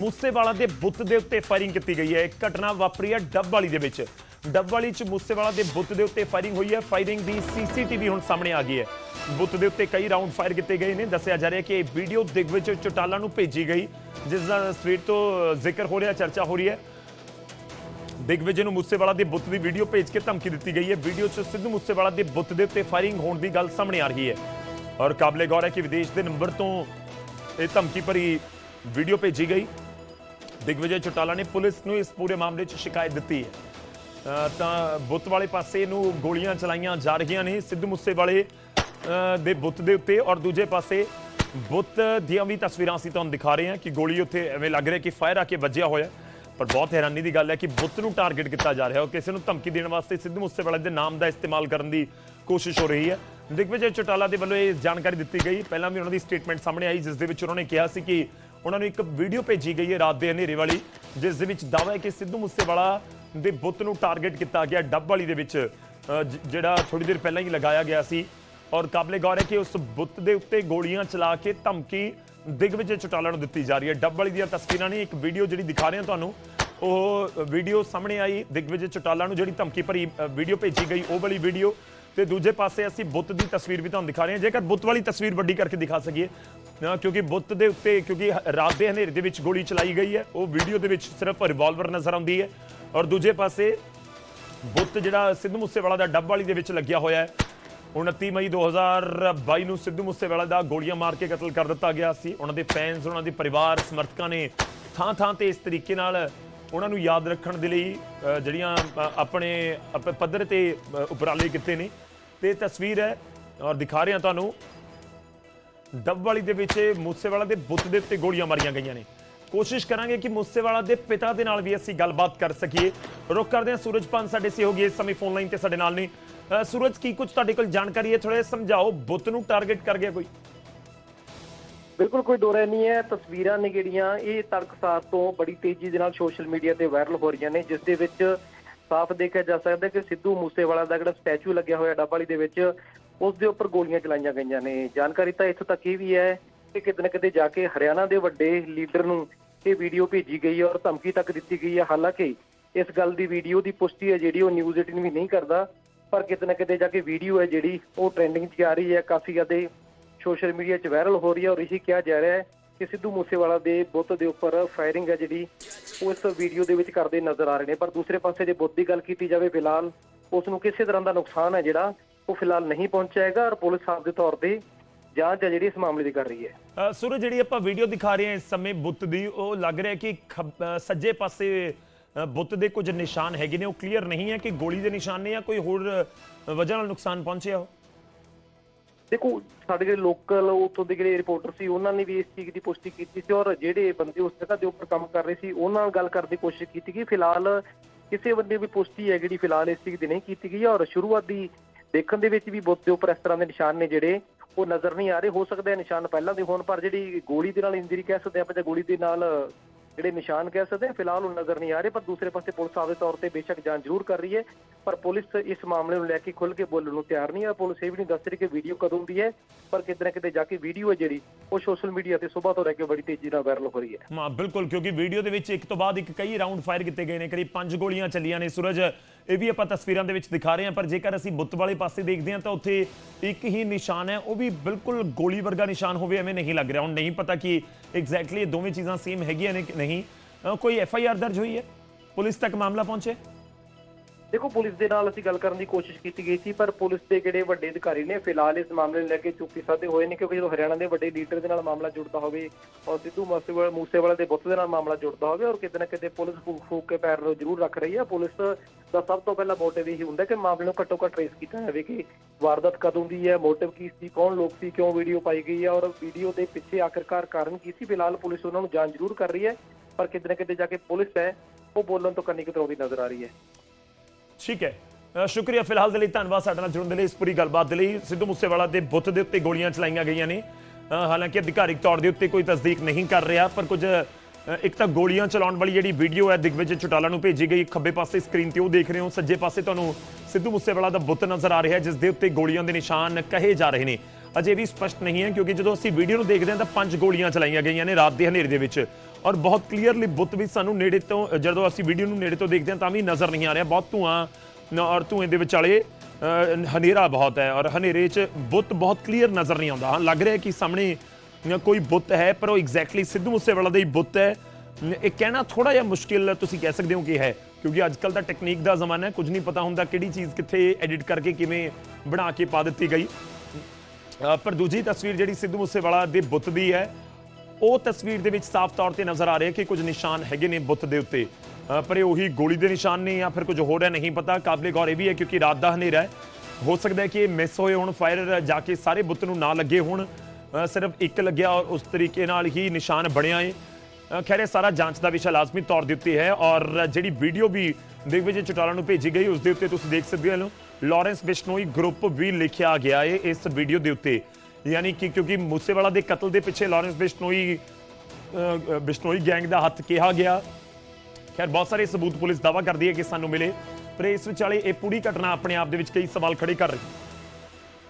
ਮੂਸੇਵਾਲਾ ਦੇ ਬੁੱਤ ਦੇ ਉੱਤੇ ਫਾਇਰਿੰਗ ਕੀਤੀ ਗਈ ਹੈ। ਇਹ ਘਟਨਾ ਵਾਪਰੀ ਹੈ ਡੱਬ ਵਾਲੀ ਦੇ ਵਿੱਚ। ਡੱਬ ਵਾਲੀ ਚ ਮੂਸੇਵਾਲਾ ਦੇ ਬੁੱਤ ਦੇ ਉੱਤੇ ਫਾਇਰਿੰਗ ਹੋਈ ਹੈ। ਫਾਇਰਿੰਗ ਦੀ ਸੀਸੀਟੀਵੀ ਹੁਣ ਸਾਹਮਣੇ ਆ ਗਈ ਹੈ। ਬੁੱਤ ਦੇ ਉੱਤੇ ਕਈ ਰਾਉਂਡ ਫਾਇਰ ਕੀਤੇ ਗਏ ਨੇ। ਦੱਸਿਆ ਜਾ ਰਿਹਾ ਕਿ ਇਹ ਵੀਡੀਓ ਦਿਗਵਿਜੇ ਚੋਟਾਲਾ ਨੂੰ ਭੇਜੀ ਗਈ, ਜਿਸ ਦਾ ਸਵੀਟ ਤੋਂ ਜ਼ਿਕਰ ਹੋ ਰਿਹਾ, ਚਰਚਾ ਹੋ ਰਹੀ ਹੈ। ਦਿਗਵਿਜੇ ਨੂੰ ਮੂਸੇਵਾਲਾ ਦੇ ਬੁੱਤ ਦੀ ਵੀਡੀਓ ਭੇਜ ਕੇ ਧਮਕੀ ਦਿੱਤੀ ਗਈ ਹੈ। ਵੀਡੀਓ 'ਚ ਸਿੱਧੂ ਮੂਸੇਵਾਲਾ ਦੇ ਬੁੱਤ ਦੇ ਉੱਤੇ ਫਾਇਰਿੰਗ ਹੋਣ ਦੀ ਗੱਲ ਸਾਹਮਣੇ ਆ ਰਹੀ ਹੈ। ਔਰ ਕਾਬਲੇ ਗੌਰ ਹੈ ਕਿ ਵਿਦੇਸ਼ ਦੇ ਨੰਬਰ ਤੋਂ ਇਹ ਧਮਕੀ ਭਰੀ ਵੀਡੀਓ ਭੇਜੀ ਗਈ। ਦਿਗਵਿਜੇ ਚੋਟਾਲਾ ਨੇ ਪੁਲਿਸ ਨੂੰ ਇਸ ਪੂਰੇ ਮਾਮਲੇ 'ਚ ਸ਼ਿਕਾਇਤ ਦਿੱਤੀ ਹੈ। ਤਾਂ ਬੁੱਤ ਵਾਲੇ ਪਾਸੇ ਨੂੰ ਗੋਲੀਆਂ ਚਲਾਈਆਂ ਜਾ ਰਹੀਆਂ ਨੇ ਸਿੱਧੂ ਮੂਸੇਵਾਲੇ ਦੇ ਬੁੱਤ ਦੇ ਉੱਤੇ ਔਰ ਦੂਜੇ ਪਾਸੇ ਬੁੱਤ ਦੀਆਂ ਵੀ ਤਸਵੀਰਾਂ ਅਸੀਂ ਤੁਹਾਨੂੰ ਦਿਖਾ ਰਹੇ ਹਾਂ ਕਿ ਗੋਲੀ ਉੱਥੇ ਐਵੇਂ ਲੱਗ ਰਿਹਾ ਕਿ ਫਾਇਰ ਆ ਕੇ ਵੱਜਿਆ ਹੋਇਆ ਪਰ ਬਹੁਤ ਹੈਰਾਨੀ ਦੀ ਗੱਲ ਹੈ ਕਿ ਬੁੱਤ ਨੂੰ ਟਾਰਗੇਟ ਕੀਤਾ ਜਾ ਰਿਹਾ ਹੈ ਕਿਸੇ ਨੂੰ ਧਮਕੀ ਦੇਣ ਵਾਸਤੇ ਸਿੱਧੂ ਮੂਸੇਵਾਲੇ ਦੇ ਨਾਮ ਦਾ ਇਸਤੇਮਾਲ ਕਰਨ ਦੀ ਕੋਸ਼ਿਸ਼ ਹੋ ਰਹੀ ਹੈ। ਦਿਗਵਿਜੇ ਚੋਟਾਲਾ ਦੇ ਵੱਲੋਂ ਇਹ ਜਾਣਕਾਰੀ ਦਿੱਤੀ ਗਈ। ਪਹਿਲਾਂ ਵੀ ਉਹਨਾਂ ਦੀ ਸਟੇਟਮੈਂਟ ਸਾਹਮਣੇ ਆਈ, ਜਿਸ ਦੇ ਵਿੱਚ ਉਹਨਾਂ ਨੇ ਕਿਹਾ ਸੀ ਕਿ ਉਹਨਾਂ ਨੂੰ ਇੱਕ ਵੀਡੀਓ ਭੇਜੀ ਗਈ ਹੈ ਰਾਤ ਦੇ ਹਨੇਰੇ ਵਾਲੀ, ਜਿਸ ਦੇ ਵਿੱਚ ਦਾਅਵਾ ਹੈ ਕਿ ਸਿੱਧੂ ਮੂਸੇਵਾਲਾ ਦੇ ਬੁੱਤ ਨੂੰ ਟਾਰਗੇਟ ਕੀਤਾ ਗਿਆ ਡੱਬ ਵਾਲੀ ਦੇ ਵਿੱਚ ਜਿਹੜਾ ਥੋੜੀ ਦੇਰ ਪਹਿਲਾਂ ਹੀ ਲਗਾਇਆ ਗਿਆ ਸੀ। ਔਰ ਕਾਬਲੇ ਗੌਰ ਹੈ ਕਿ ਉਸ ਬੁੱਤ ਦੇ ਉੱਤੇ ਗੋਲੀਆਂ ਚਲਾ ਕੇ ਧਮਕੀ ਦਿਗਵਿਜੇ ਚੋਟਾਲਾ ਨੂੰ ਦਿੱਤੀ ਜਾ ਰਹੀ ਹੈ। ਡੱਬ ਵਾਲੀ ਦੀਆਂ ਤਸਵੀਰਾਂ ਨੇ ਇੱਕ ਵੀਡੀਓ ਜਿਹੜੀ ਦਿਖਾ ਰਹੇ ਹਾਂ ਤੁਹਾਨੂੰ, ਉਹ ਵੀਡੀਓ ਸਾਹਮਣੇ ਆਈ ਦਿਗਵਿਜੇ ਚੋਟਾਲਾ ਨੂੰ ਜਿਹੜੀ ਧਮਕੀ ਭਰੀ ਵੀਡੀਓ ਭੇਜੀ ਗਈ, ਉਹ ਵਾਲੀ ਵੀਡੀਓ ਤੇ ਦੂਜੇ ਪਾਸੇ ਅਸੀਂ ਬੁੱਤ ਦੀ ਤਸਵੀਰ ਵੀ ਤੁਹਾਨੂੰ ਦਿਖਾ ਰਹੇ ਹਾਂ। ਜੇਕਰ ਬੁੱਤ ਵਾਲੀ ਤਸਵੀਰ ਵੱਡੀ ਕਰਕੇ ਦਿਖਾ ਸਕੀਏ ਕਿਉਂਕਿ ਬੁੱਤ ਦੇ ਉੱਤੇ, ਕਿਉਂਕਿ ਰਾਤ ਦੇ ਹਨੇਰੇ ਦੇ ਵਿੱਚ ਗੋਲੀ ਚਲਾਈ ਗਈ ਹੈ, ਉਹ ਵੀਡੀਓ ਦੇ ਵਿੱਚ ਸਿਰਫ ਰਿਵਾਲਵਰ ਨਜ਼ਰ ਆਉਂਦੀ ਹੈ। ਔਰ ਦੂਜੇ ਪਾਸੇ ਬੁੱਤ ਜਿਹੜਾ ਸਿੱਧੂ ਮੂਸੇਵਾਲਾ ਦਾ ਡੱਬ ਵਾਲੀ ਦੇ ਵਿੱਚ ਲੱਗਿਆ ਹੋਇਆ ਹੈ। 29 ਮਈ 2022 ਨੂੰ ਸਿੱਧੂ ਮੂਸੇਵਾਲਾ ਦਾ ਗੋਲੀਆਂ ਮਾਰ ਕੇ ਕਤਲ ਕਰ ਦਿੱਤਾ ਗਿਆ ਸੀ। ਉਹਨਾਂ ਦੇ ਫੈਨਸ ਉਹਨਾਂ ਦੇ ਪਰਿਵਾਰ, ਸਮਰਥਕਾਂ ਨੇ ਥਾਂ ਥਾਂ ਤੇ ਇਸ ਤਰੀਕੇ ਨਾਲ ਉਹਨਾਂ ਨੂੰ ਯਾਦ ਰੱਖਣ ਦੇ ਲਈ ਜਿਹੜੀਆਂ ਆਪਣੇ ਆਪਣੇ ਪੱਧਰ ਤੇ ਉਪਰਾਲੇ ਕੀਤੇ ਨੇ। ਤੇ ਤਸਵੀਰ ਹੈ, ਔਰ ਦਿਖਾ ਰਹੇ ਹਾਂ ਤੁਹਾਨੂੰ ਡੱਬ ਵਾਲੀ ਦੇ ਵਿੱਚ ਮੂਸੇਵਾਲਾ ਦੇ ਬੁੱਤ ਦੇ ਉੱਤੇ ਗੋਲੀਆਂ ਮਾਰੀਆਂ ਗਈਆਂ ਨੇ। ਕੋਸ਼ਿਸ਼ ਕਰਾਂਗੇ ਕਿ ਮੂਸੇਵਾਲਾ ਦੇ ਪਿਤਾ ਦੇ ਨਾਲ ਵੀ ਅਸੀਂ ਗੱਲਬਾਤ ਕਰ ਸਕੀਏ। ਰੁਕ ਕਰਦੇ ਹਾਂ, ਸੂਰਜ ਪੰਨ ਸਾਡੇ ਸਹਿਯੋਗੀ ਇਸ ਸਮੇਂ ਫੋਨ ਲਾਈਨ ਤੇ ਸਾਡੇ ਨਾਲ ਨੇ। ਸੂਰਜ, ਕੀ ਕੁਝ ਤੁਹਾਡੇ ਕੋਲ ਜਾਣਕਾਰੀ ਹੈ? ਥੋੜਾ ਸਮਝਾਓ, ਬੁੱਤ ਨੂੰ ਟਾਰਗੇਟ ਕਰ ਗਿਆ ਕੋਈ। ਬਿਲਕੁਲ ਕੋਈ ਦੋਰਾ ਨਹੀਂ ਹੈ, ਤਸਵੀਰਾਂ ਨੇ ਜਿਹੜੀਆਂ ਇਹ ਤੜਕਸਾਰ ਤੋਂ ਬੜੀ ਤੇਜ਼ੀ ਦੇ ਨਾਲ ਸੋਸ਼ਲ ਮੀਡੀਆ ਤੇ ਵਾਇਰਲ ਹੋ ਰਹੀਆਂ ਨੇ, ਜਿਸ ਦੇ ਵਿੱਚ ਸਾਫ਼ ਦੇਖਿਆ ਜਾ ਸਕਦਾ ਕਿ ਸਿੱਧੂ ਮੂਸੇਵਾਲਾ ਦਾ ਜਿਹੜਾ ਸਟੈਚੂ ਲੱਗਿਆ ਹੋਇਆ ਡੱਬਾਲੀ ਦੇ ਵਿੱਚ, ਉਸ ਦੇ ਉੱਪਰ ਗੋਲੀਆਂ ਚਲਾਈਆਂ ਗਈਆਂ ਨੇ। ਜਾਣਕਾਰੀ ਤਾਂ ਇੱਥੋਂ ਤੱਕ ਇਹ ਵੀ ਹੈ ਕਿ ਕਿਤੇ ਨਾ ਕਿਤੇ ਜਾ ਕੇ ਹਰਿਆਣਾ ਦੇ ਵੱਡੇ ਲੀਡਰ ਨੂੰ ਇਹ ਵੀਡੀਓ ਭੇਜੀ ਗਈ ਹੈ ਔਰ ਧਮਕੀ ਤੱਕ ਦਿੱਤੀ ਗਈ ਹੈ। ਹਾਲਾਂਕਿ ਇਸ ਗੱਲ ਦੀ ਵੀਡੀਓ ਦੀ ਪੁਸ਼ਟੀ ਹੈ, ਜਿਹੜੀ ਉਹ ਨਿਊਜ਼ 18 ਵੀ ਨਹੀਂ ਕਰਦਾ, ਪਰ ਕਿਤੇ ਨਾ ਕਿਤੇ ਜਾ ਕੇ ਵੀਡੀਓ ਹੈ ਜਿਹੜੀ, ਉਹ ਟ੍ਰੈਂਡਿੰਗ 'ਚ ਆ ਰਹੀ ਹੈ। ਕਾਫੀ ਜ਼ਿਆਦਾ ਸੋਸ਼ਲ ਮੀਡੀਆ 'ਚ ਵਾਇਰਲ ਹੋ ਰਹੀ ਹੈ ਔਰ ਇਸੇ ਕਿਹਾ ਜਾ ਰਿਹਾ ਹੈ ਕਿ ਸਿੱਧੂ ਮੂਸੇਵਾਲਾ ਦੇ ਬੁੱਤ ਦੇ ਉੱਪਰ ਫਾਇਰਿੰਗ ਹੈ ਜਿਹੜੀ, ਉਹ ਵੀਡੀਓ ਦੇ ਵਿੱਚ ਕਰਦੇ ਨਜ਼ਰ ਆ ਰਹੇ ਨੇ। ਪਰ ਦੂਸਰੇ ਪਾਸੇ ਜੇ ਬੁੱਤ ਦੀ ਗੱਲ ਕੀਤੀ ਜਾਵੇ, ਫਿਲਹਾਲ ਉਸ ਨੂੰ ਕਿਸੇ ਤਰ੍ਹਾਂ ਦਾ ਨੁਕਸਾਨ ਹੈ ਜਿਹੜਾ, ਉਹ ਫਿਲਹਾਲ ਨਹੀਂ ਪਹੁੰਚਿਆ ਔਰ ਪੁਲਿਸ ਸਾਹਿਬ ਦੇ ਤੌਰ ਤੇ ਜਾਂਚ ਹੈ ਜਿਹੜੀ ਇਸ ਮਾਮਲੇ ਦੀ ਕਰ ਰਹੀ ਹੈ। ਸੂਰਜ, ਜਿਹੜੀ ਆਪਾਂ ਵੀਡੀਓ ਦਿਖਾ ਰਹੇ ਹਾਂ ਇਸ ਸਮੇਂ ਬੁੱਤ ਦੀ, ਉਹ ਲੱਗ ਰਿਹਾ ਕਿ ਸੱਜੇ ਪਾਸੇ ਬੁੱਤ ਦੇ ਕੁਝ ਨਿਸ਼ਾਨ ਹੈਗੇ ਨੇ। ਉਹ ਕਲੀਅਰ ਨਹੀਂ ਹੈ ਕਿ ਗੋਲੀ ਦੇ ਨਿਸ਼ਾਨ ਨੇ ਜਾਂ ਕੋਈ ਹੋਰ ਵਜ੍ਹਾ ਨਾਲ ਨੁਕਸਾਨ ਪਹੁੰਚਿਆ ਹੋ। ਦੇਖੋ, ਸਾਡੇ ਜਿਹੜੇ ਲੋਕਲ ਉੱਥੋਂ ਦੇ ਜਿਹੜੇ ਰਿਪੋਰਟਰ ਸੀ, ਉਹਨਾਂ ਨੇ ਵੀ ਇਸ ਚੀਜ਼ ਦੀ ਪੁਸ਼ਟੀ ਕੀਤੀ ਸੀ ਔਰ ਜਿਹੜੇ ਬੰਦੇ ਉਸ ਜਗ੍ਹਾ ਦੇ ਉੱਪਰ ਕੰਮ ਕਰ ਰਹੇ ਸੀ, ਉਹਨਾਂ ਨਾਲ ਗੱਲ ਕਰਨ ਦੀ ਕੋਸ਼ਿਸ਼ ਕੀਤੀ ਗਈ। ਫਿਲਹਾਲ ਕਿਸੇ ਬੰਦੇ ਵੀ ਪੁਸ਼ਟੀ ਹੈ ਜਿਹੜੀ ਫਿਲਹਾਲ ਇਸ ਚੀਜ਼ ਦੀ ਨਹੀਂ ਕੀਤੀ ਗਈ ਔਰ ਸ਼ੁਰੂਆਤੀ ਦੇਖਣ ਦੇ ਵਿੱਚ ਵੀ ਬੁੱਤ ਦੇ ਉੱਪਰ ਇਸ ਤਰ੍ਹਾਂ ਦੇ ਨਿਸ਼ਾਨ ਨੇ ਜਿਹੜੇ, ਉਹ ਨਜ਼ਰ ਨਹੀਂ ਆ ਰਹੇ। ਹੋ ਸਕਦਾ ਹੈ ਨਿਸ਼ਾਨ ਪਹਿਲਾਂ ਦੇ ਹੋਣ, ਪਰ ਜਿਹੜੀ ਗੋਲੀ ਦੇ ਨਾਲ ਇੰਜਰੀ ਕਹਿ ਸਕਦੇ ਆਪਾਂ ਜਾਂ ਗੋਲੀ ਦੇ ਨਾਲ ਜਿਹੜੇ ਨਿਸ਼ਾਨ ਕਹਿ ਸਕਦੇ ਹਾਂ ਫਿਲਹਾਲ ਉਹ ਨਜ਼ਰ ਨਹੀਂ ਆ ਰਹੇ, ਪਰ ਦੂਸਰੇ ਪਾਸੇ ਪੁਲਿਸ ਆਪਦੇ ਤੌਰ ਤੇ ਬੇਸ਼ੱਕ ਜਾਂਚ ਜ਼ਰੂਰ ਕਰ ਰਹੀ ਹੈ। ਪਰ ਪੁਲਿਸ ਇਸ ਮਾਮਲੇ ਨੂੰ ਲੈ ਕੇ ਖੁੱਲ੍ਹ ਕੇ ਬੋਲਣ ਨੂੰ ਤਿਆਰ ਨਹੀਂ ਹੈ। ਪੁਲਿਸ ਇਹ ਵੀ ਨਹੀਂ ਦੱਸ ਰਹੀ ਕਿ ਵੀਡੀਓ ਕਦੋਂ ਦੀ ਹੈ, ਪਰ ਕਿਤੇ ਨਾ ਕਿਤੇ ਜਾ ਕੇ ਵੀਡੀਓ ਹੈ ਜਿਹੜੀ, ਉਹ ਸੋਸ਼ਲ ਮੀਡੀਆ ਤੇ ਸਵੇਰ ਤੋਂ ਲੈ ਕੇ ਬੜੀ ਤੇਜ਼ੀ ਨਾਲ ਵਾਇਰਲ ਹੋ ਰਹੀ ਹੈ। ਹਾਂ, ਬਿਲਕੁਲ, ਕਿਉਂਕਿ ਵੀਡੀਓ ਦੇ ਵਿੱਚ ਇੱਕ ਤੋਂ ਬਾਅਦ ਇੱਕ ਕਈ ਰਾਉਂਡ ਫਾਇਰ ਕੀਤੇ ਗਏ ਨੇ, ਕਰੀਬ ਪੰਜ ਗੋਲੀਆਂ ਚੱਲੀਆਂ ਨੇ। ਸੂਰਜ ਇਹ ਵੀ ਆਪਾਂ ਤਸਵੀਰਾਂ ਦੇ ਵਿੱਚ ਦਿਖਾ ਰਹੇ ਹਾਂ, ਪਰ ਜੇਕਰ ਅਸੀਂ ਬੁੱਤ ਵਾਲੇ ਪਾਸੇ ਦੇਖਦੇ ਹਾਂ ਤਾਂ ਉੱਥੇ ਇੱਕ ਹੀ ਨਿਸ਼ਾਨ ਹੈ। ਉਹ ਵੀ ਬਿਲਕੁਲ ਗੋਲੀ ਵਰਗਾ ਨਿਸ਼ਾਨ ਹੋਵੇ ਐਵੇਂ ਨਹੀਂ ਲੱਗ ਰਿਹਾ। ਹੁਣ ਨਹੀਂ ਪਤਾ ਕਿ ਐਗਜ਼ੈਕਟਲੀ ਇਹ ਦੋਵੇਂ ਚੀਜ਼ਾਂ ਸੇਮ ਹੈਗੀਆਂ ਨੇ ਕਿ ਨਹੀਂ। ਕੋਈ ਐਫ ਆਈ ਆਰ ਦਰਜ ਹੋਈ ਹੈ? ਪੁਲਿਸ ਤੱਕ ਮਾਮਲਾ ਪਹੁੰਚੇ ਦੇਖੋ, ਪੁਲਿਸ ਦੇ ਨਾਲ ਅਸੀਂ ਗੱਲ ਕਰਨ ਦੀ ਕੋਸ਼ਿਸ਼ ਕੀਤੀ ਗਈ ਸੀ, ਪਰ ਪੁਲਿਸ ਦੇ ਜਿਹੜੇ ਵੱਡੇ ਅਧਿਕਾਰੀ ਨੇ, ਫਿਲਹਾਲ ਇਸ ਮਾਮਲੇ ਨੂੰ ਲੈ ਕੇ ਚੁੱਪੀ ਸਾਧੇ ਹੋਏ ਨੇ, ਕਿਉਂਕਿ ਜਦੋਂ ਹਰਿਆਣਾ ਦੇ ਵੱਡੇ ਲੀਡਰ ਦੇ ਨਾਲ ਮਾਮਲਾ ਜੁੜਦਾ ਹੋਵੇ ਔਰ ਸਿੱਧੂ ਮੂਸੇਵਾਲਾ ਮੂਸੇਵਾਲਾ ਦੇ ਬੁੱਤ ਦੇ ਨਾਲ ਮਾਮਲਾ ਜੁੜਦਾ ਹੋਵੇ ਔਰ ਕਿਤੇ ਨਾ ਕਿਤੇ ਪੁਲਿਸ ਫੂਕ ਫੂਕ ਕੇ ਪੈਰ ਨੂੰ ਜ਼ਰੂਰ ਰੱਖ ਰਹੀ ਹੈ, ਪੁਲਿਸ ਦਾ ਸਭ ਤੋਂ ਪਹਿਲਾ ਮੋਟਿਵ ਇਹ ਹੁੰਦਾ ਕਿ ਮਾਮਲੇ ਨੂੰ ਘੱਟੋ ਘੱਟ ਟ੍ਰੇਸ ਕੀਤਾ ਜਾਵੇ ਕਿ ਵਾਰਦਾਤ ਕਦੋਂ ਦੀ ਹੈ ਮੋਟਿਵ ਕੀ ਸੀ, ਕੌਣ ਲੋਕ ਸੀ, ਕਿਉਂ ਵੀਡੀਓ ਪਾਈ ਗਈ ਹੈ ਔਰ ਵੀਡੀਓ ਦੇ ਪਿੱਛੇ ਆਖਰਕਾਰ ਕਾਰਨ ਕੀ ਸੀ, ਫਿਲਹਾਲ ਪੁਲਿਸ ਉਹਨਾਂ ਨੂੰ ਜਾਂਚ ਜ਼ਰੂਰ ਕਰ ਰਹੀ ਹੈ, ਪਰ ਕਿਤੇ ਨਾ ਕਿਤੇ ਜਾ ਕੇ ਪੁਲਿਸ ਹੈ, ਉਹ ਬੋਲਣ ਤੋਂ ਕੰਨੀ ਕਤਰਾਉਂਦੀ ਨਜ਼ਰ ਆ ਰਹੀ ਹੈ। ਠੀਕ ਹੈ। ਸ਼ੁਕਰੀਆ ਫਿਲਹਾਲ ਦੇ ਲਈ, ਧੰਨਵਾਦ ਸਾਡੇ ਨਾਲ ਜੁੜਨ ਦੇ ਲਈ ਇਸ ਪੂਰੀ ਗੱਲਬਾਤ ਦੇ ਲਈ। ਸਿੱਧੂ ਮੂਸੇਵਾਲਾ ਦੇ ਬੁੱਤ ਦੇ ਉੱਤੇ ਗੋਲੀਆਂ ਚਲਾਈਆਂ ਗਈਆਂ ਨੇ। ਹਾਲਾਂਕਿ ਅਧਿਕਾਰਿਕ ਤੌਰ ਦੇ ਉੱਤੇ ਕੋਈ ਤਸਦੀਕ ਨਹੀਂ ਕਰ ਰਿਹਾ, ਪਰ ਕੁਝ ਇੱਕ ਤਾਂ ਗੋਲੀਆਂ ਚਲਾਉਣ ਵਾਲੀ ਜਿਹੜੀ ਵੀਡੀਓ ਹੈ, ਦਿਗਵਿਜੇ ਚੋਟਾਲਾ ਨੂੰ ਭੇਜੀ ਗਈ। ਖੱਬੇ ਪਾਸੇ ਸਕਰੀਨ ਤੇ ਉਹ ਦੇਖ ਰਹੇ ਹੋ। ਸੱਜੇ ਪਾਸੇ ਤੁਹਾਨੂੰ ਸਿੱਧੂ ਮੂਸੇਵਾਲਾ ਦਾ ਬੁੱਤ ਨਜ਼ਰ ਆ ਰਿਹਾ, ਜਿਸ ਦੇ ਉੱਤੇ ਗੋਲੀਆਂ ਦੇ ਨਿਸ਼ਾਨ ਕਹੇ ਜਾ ਰਹੇ ਨੇ। ਅਜੇ ਵੀ ਸਪਸ਼ਟ ਨਹੀਂ ਹੈ, ਕਿਉਂਕਿ ਜਦੋਂ ਅਸੀਂ ਵੀਡੀਓ ਨੂੰ ਦੇਖਦੇ ਹਾਂ, ਤਾਂ ਪੰਜ ਗੋਲੀਆਂ ਚਲਾਈਆਂ ਗਈਆਂ ਨੇ ਰਾਤ ਦੇ ਹਨੇਰੇ ਦੇ ਵਿੱਚ। ਔਰ ਬਹੁਤ ਕਲੀਅਰਲੀ ਬੁੱਤ ਵੀ ਸਾਨੂੰ ਨੇੜੇ ਤੋਂ ਜਦੋਂ ਅਸੀਂ ਵੀਡੀਓ ਨੂੰ ਨੇੜੇ ਤੋਂ ਦੇਖਦੇ ਹਾਂ ਤਾਂ ਵੀ ਨਜ਼ਰ ਨਹੀਂ ਆ ਰਿਹਾ। ਬਹੁਤ ਧੂਆਂ ਔਰ ਧੂਏ ਦੇ ਵਿਚਾਲੇ ਹਨੇਰਾ ਬਹੁਤ ਹੈ ਔਰ ਹਨੇਰੇ 'ਚ ਬੁੱਤ ਬਹੁਤ ਕਲੀਅਰ ਨਜ਼ਰ ਨਹੀਂ ਆਉਂਦਾ। ਹਾਂ, ਲੱਗ ਰਿਹਾ ਕਿ ਸਾਹਮਣੇ ਕੋਈ ਬੁੱਤ ਹੈ, ਪਰ ਉਹ ਐਗਜ਼ੈਕਟਲੀ ਸਿੱਧੂ ਮੂਸੇਵਾਲਾ ਦਾ ਹੀ ਬੁੱਤ ਹੈ। ਇਹ ਕਹਿਣਾ ਥੋੜਾ ਜਿਹਾ ਮੁਸ਼ਕਿਲ ਤੁਸੀਂ ਕਹਿ ਸਕਦੇ ਹੋ ਕਿ ਹੈ, ਕਿਉਂਕਿ ਅੱਜ ਕੱਲ ਦਾ ਟੈਕਨੀਕ ਦਾ ਜ਼ਮਾਨਾ ਹੈ, ਕੁਝ ਨਹੀਂ ਪਤਾ ਹੁੰਦਾ ਕਿਹੜੀ ਚੀਜ਼ ਕਿੱਥੇ ਐਡਿਟ ਕਰਕੇ ਕਿਵੇਂ ਬਣਾ ਕੇ ਪਾ ਦਿੱਤੀ ਗਈ। ਪਰ ਦੂਜੀ ਤਸਵੀਰ ਜਿਹੜੀ ਸਿੱਧੂ ਮੂਸੇਵਾਲਾ ਦੇ ਬੁੱਤ ਦੀ ਹੈ ਉਹ ਤਸਵੀਰ ਦੇ ਵਿੱਚ ਸਾਫ਼ ਤੌਰ ਤੇ ਨਜ਼ਰ ਆ ਰਿਹਾ ਕਿ ਕੁਝ ਨਿਸ਼ਾਨ ਹੈਗੇ ਨੇ ਬੁੱਤ ਦੇ ਉੱਤੇ। ਪਰ ਇਹ ਉਹੀ ਗੋਲੀ ਦੇ ਨਿਸ਼ਾਨ ਨੇ ਜਾਂ ਫਿਰ ਕੁਝ ਹੋਰ ਹੈ ਨਹੀਂ ਪਤਾ। ਕਾਬਲੇ ਗੌਰ ਇਹ ਵੀ ਹੈ ਕਿਉਂਕਿ ਰਾਤ ਦਾ ਹਨੇਰਾ ਹੈ। ਹੋ ਸਕਦਾ ਹੈ ਕਿ ਮਿਸ ਹੋਏ ਹੋਣ ਫਾਇਰ ਜਾ ਕੇ ਸਾਰੇ ਬੁੱਤ ਨੂੰ ਨਾ ਲੱਗੇ ਹੋਣ। ਸਿਰਫ ਇੱਕ ਲੱਗਿਆ ਔਰ ਉਸ ਤਰੀਕੇ ਨਾਲ ਹੀ ਨਿਸ਼ਾਨ ਬਣਿਆ ਏ। ਅ, ਖੈਰ ਇਹ ਸਾਰਾ ਜਾਂਚ ਦਾ ਵਿਸ਼ਾ ਲਾਜ਼ਮੀ ਤੌਰ ਦੇ ਉੱਤੇ ਹੈ ਔਰ ਜਿਹੜੀ ਵੀਡੀਓ ਵੀ ਦਿਗਵਿਜੇ ਚਟਾਲਾ ਨੂੰ ਭੇਜੀ ਗਈ ਉਸ ਦੇ ਉੱਤੇ ਤੁਸੀਂ ਦੇਖ ਸਕਦੇ ਹੋ। ਲਾਰੈਂਸ ਬਿਸ਼ਨੋਈ ਗਰੁੱਪ ਵੀ ਲਿਖਿਆ ਗਿਆ ਏ ਇਸ ਵੀਡੀਓ ਦੇ ਉੱਤੇ। ਯਾਨੀ ਕਿ ਕਿਉਂਕਿ ਮੂਸੇਵਾਲਾ ਦੇ ਕਤਲ ਦੇ ਪਿੱਛੇ ਲਾਰੈਂਸ ਬਿਸ਼ਨੋਈ ਬਿਸ਼ਨੋਈ ਗੈਂਗ ਦਾ ਹੱਥ ਕਿਹਾ ਗਿਆ। ਖੈਰ, ਬਹੁਤ ਸਾਰੇ ਸਬੂਤ ਪੁਲਿਸ ਦਾਵਾ ਕਰਦੀ ਹੈ ਕਿ ਸਾਨੂੰ ਮਿਲੇ, ਪਰ ਇਸ ਵਿਚਾਲੇ ਇਹ ਪੂਰੀ ਘਟਨਾ ਆਪਣੇ ਆਪ ਦੇ ਵਿੱਚ ਕਈ ਸਵਾਲ ਖੜੇ ਕਰ ਰਹੀ ਹੈ।